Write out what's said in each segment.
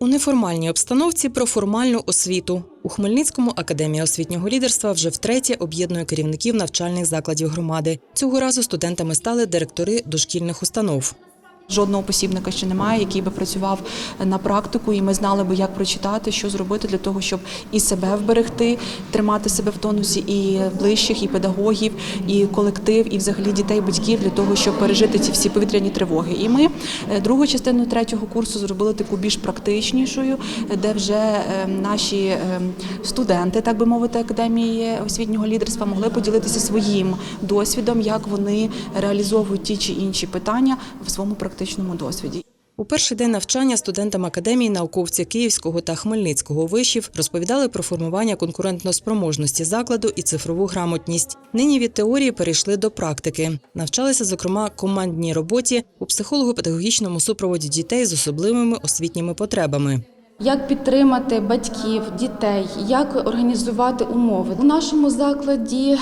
У неформальній обстановці про формальну освіту у Хмельницькому академія освітнього лідерства вже втретє об'єднує керівників навчальних закладів громади. Цього разу студентами стали директори дошкільних установ. Жодного посібника ще немає, який би працював на практику, і ми знали би, як прочитати, що зробити для того, щоб і себе вберегти, тримати себе в тонусі, і ближчих, і педагогів, і колектив, і взагалі дітей, батьків для того, щоб пережити ці всі повітряні тривоги. І ми е, другу частину третього курсу зробили таку більш практичнішою, де вже е, наші е, студенти, так би мовити, академії освітнього лідерства могли поділитися своїм досвідом, як вони реалізовують ті чи інші питання в своєму практичному досвіді. У перший день навчання студентам академії науковці Київського та Хмельницького вишів розповідали про формування конкурентноспроможності закладу і цифрову грамотність. Нині від теорії перейшли до практики. Навчалися, зокрема, командній роботі у психолого-педагогічному супроводі дітей з особливими освітніми потребами. Як підтримати батьків, дітей, як організувати умови у нашому закладі е,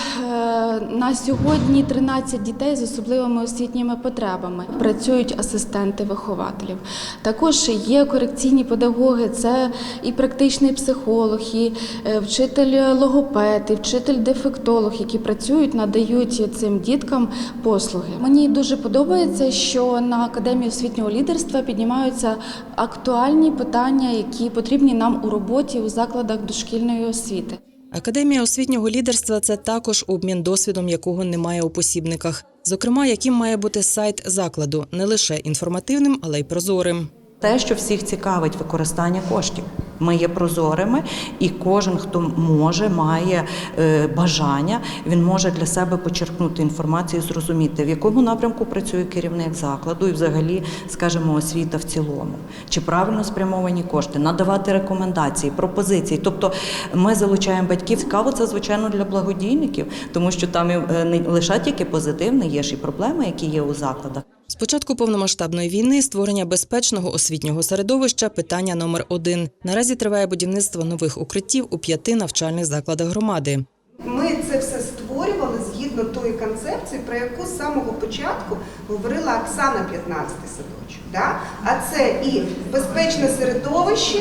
на сьогодні 13 дітей з особливими освітніми потребами. Працюють асистенти вихователів. Також є корекційні педагоги, це і практичний психолог, і е, вчитель логопед, і вчитель дефектолог, які працюють, надають цим діткам послуги. Мені дуже подобається, що на академії освітнього лідерства піднімаються актуальні питання, які потрібні нам у роботі у закладах дошкільної освіти. Академія освітнього лідерства це також обмін досвідом, якого немає у посібниках. Зокрема, яким має бути сайт закладу не лише інформативним, але й прозорим. Те, що всіх цікавить використання коштів. Ми є прозорими, і кожен, хто може, має е, бажання, він може для себе почерпнути інформацію, зрозуміти, в якому напрямку працює керівник закладу, і взагалі, скажімо, освіта в цілому, чи правильно спрямовані кошти, надавати рекомендації, пропозиції. Тобто ми залучаємо батьків. Цікаво це звичайно для благодійників, тому що там е, не лише тільки позитивне, є ж і проблеми, які є у закладах. З початку повномасштабної війни створення безпечного освітнього середовища питання номер один. Наразі триває будівництво нових укриттів у п'яти навчальних закладах громади. Ми це все створювали згідно тої концепції, про яку з самого початку говорила Оксана 15 садочок. Да? А це і безпечне середовище,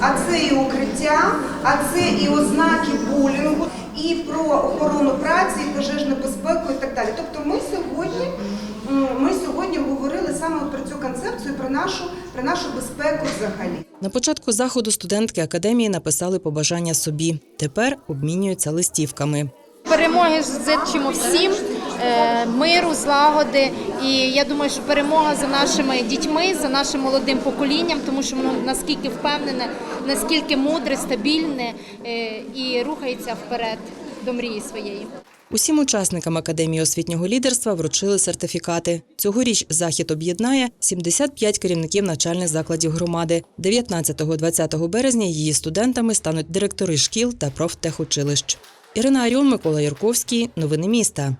а це і укриття, а це і ознаки булінгу, і про охорону праці, і пожежну безпеку і так далі. Тобто ми сьогодні, м, ми сьогодні говорили саме про цю концепцію, про нашу, про нашу безпеку взагалі. На початку заходу студентки академії написали побажання собі. Тепер обмінюються листівками. Перемоги зичимо всім, е, миру, злагоди. І я думаю, що перемога за нашими дітьми, за нашим молодим поколінням, тому що воно наскільки впевнене, наскільки мудре, стабільне е, і рухається вперед до мрії своєї. Усім учасникам академії освітнього лідерства вручили сертифікати. Цьогоріч захід об'єднає 75 керівників навчальних закладів громади. 19-20 березня її студентами стануть директори шкіл та профтехучилищ. Ірина Аріон, Микола Ярковський. Новини міста.